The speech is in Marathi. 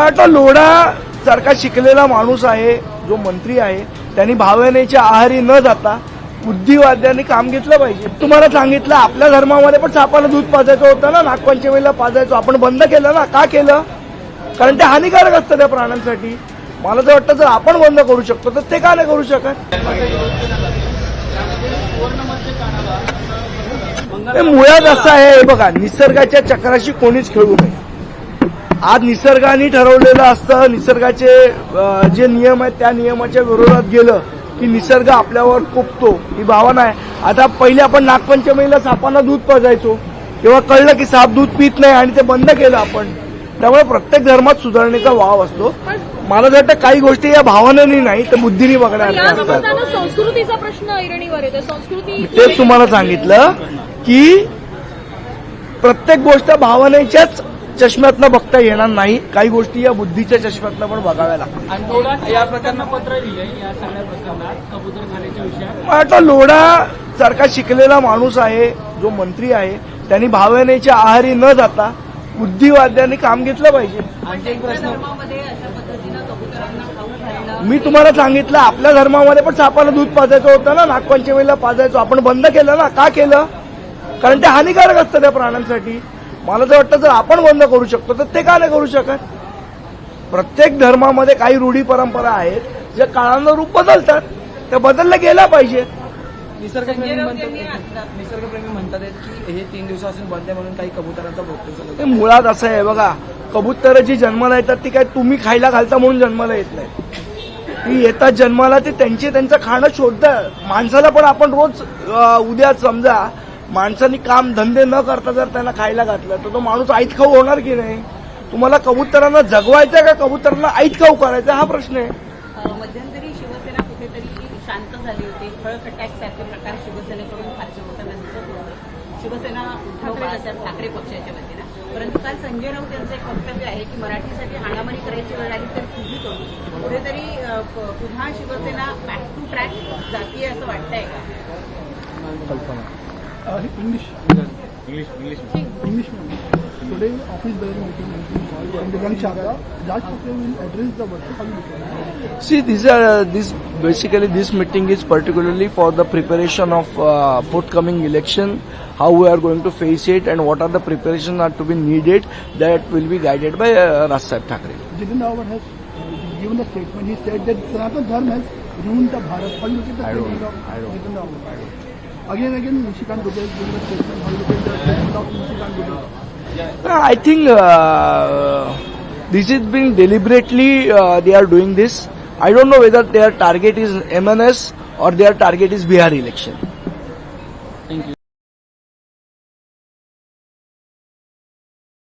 आता लोढा सारखा शिकलेला माणूस आहे जो मंत्री आहे त्यांनी भावनेच्या आहारी न जाता बुद्धिवाद्यांनी काम घेतलं पाहिजे. तुम्हाला सांगितलं आपल्या धर्मामध्ये पण सापाला दूध पाजायचं होतं ना नागपंचमीला पाजायचो आपण बंद केलं ना का केलं? कारण ते हानिकारक असतं त्या प्राण्यांसाठी. मला तर वाटतं जर आपण बंद करू शकतो तर ते का नाही करू शकत? हे मुळात असं आहे हे बघा निसर्गाच्या चक्राशी कोणीच खेळू नये. आज निसर्गाने ठरवलेलं असतं. निसर्गाचे जे नियम आहेत त्या नियमाच्या विरोधात गेलं की निसर्ग आपल्यावर कोपतो. ही भावना आहे. आता पहिले आपण नागपंचमीला सापांना दूध पाजायचो. तेव्हा कळलं की साप दूध पित नाही आणि ते बंद केलं आपण. त्यामुळे प्रत्येक धर्मात सुधारणेचा वाव असतो. मला वाटतं काही गोष्टी या भावनेनी नाही तर बुद्धीने बघण्यात संस्कृतीचा प्रश्न ऐरणीवर संस्कृती तेच तुम्हाला सांगितलं की प्रत्येक गोष्ट भावनेच्याच चष्म्यातनं बघता येणार नाही. काही गोष्टी या बुद्धीच्या चष्म्यातनं पण बघाव्या लागतात. आणि या प्रकरणात पत्र लिहिले या सगळ्या प्रकरणात कबूतरखान्याच्या विषयात. मग आता लोढा सारखा शिकलेला माणूस आहे जो मंत्री आहे त्यांनी भावनेच्या आहारी न जाता बुद्धिवाद्यांनी काम घेतलं पाहिजे. आणखी एक प्रश्न धर्मामध्ये अशा पद्धतीनं कबुतरांना खाऊ घालणं मी तुम्हाला सांगितलं आपल्या धर्मामध्ये पण सापाला दूध पाजायचं होतं ना नागपंचमीला पाजायचो. आपण बंद केलं ना? का केलं? कारण ते हानिकारक असतं त्या प्राण्यांसाठी. मला तर वाटतं जर आपण बंद करू शकतो तर ते का नाही करू शकत? प्रत्येक धर्मामध्ये काही रूढी परंपरा आहेत ज्या काळानं रूप बदलतात. त्या बदलल्या गेल्या पाहिजे निसर्गप्रेमी म्हणतात निसर्गप्रेमी की हे तीन दिवसापासून बंद आहे म्हणून काही कबुतरांचा हे मुळात असं आहे बघा. कबुतर जी जन्माला येतात ती काय तुम्ही खायला घालता म्हणून जन्माला येत नाही. ती येतात जन्माला ते त्यांचे त्यांचं खाणं शोधतात. माणसाला पण आपण रोज उद्या समजा माणसानी काम धंदे न करता जर त्यांना खायला घातलं तर तो माणूस आईत खाऊ होणार की नाही? तुम्हाला कबुतरांना जगवायचं का कबुतरांना आईत खाऊ करायचा हा प्रश्न आहे. मध्यंतरी शिवसेना कुठेतरी शांत झाली होती. ठळक अटॅक सारखे प्रकार शिवसेनेकडून फारसे होताना दिसत होते शिवसेना उद्धव बाळासाहेब ठाकरे पक्षाच्या वतीनं. परंतु काल संजय राऊत यांचं एक वक्तव्य आहे की मराठीसाठी हाणामारी करायची वेळ आली तर तुझी करू कुठेतरी पुन्हा शिवसेना बॅक टू ट्रॅक जातीय असं वाटतंय का? English. English. English. Today, office bearing meeting has been called, and Divyang Chadha, Raj Kapoor will address the workers. How do you look at it? See, these are this basically this meeting is particularly for the preparation of uh, forthcoming election, how we are going to face it, and what are the preparations are to be needed. That will be guided by uh, Raj Sahib Thackeray. Jiten Rawat has uh, given a statement. He said that Sanatan Dharma has ruined the Bharat. How do you look at the I don't statement know. I of don't Jiten Rawat? Again, again, I think uh, this is being deliberately uh, they are doing this. I don't know whether their target is MNS or their target is Bihar election.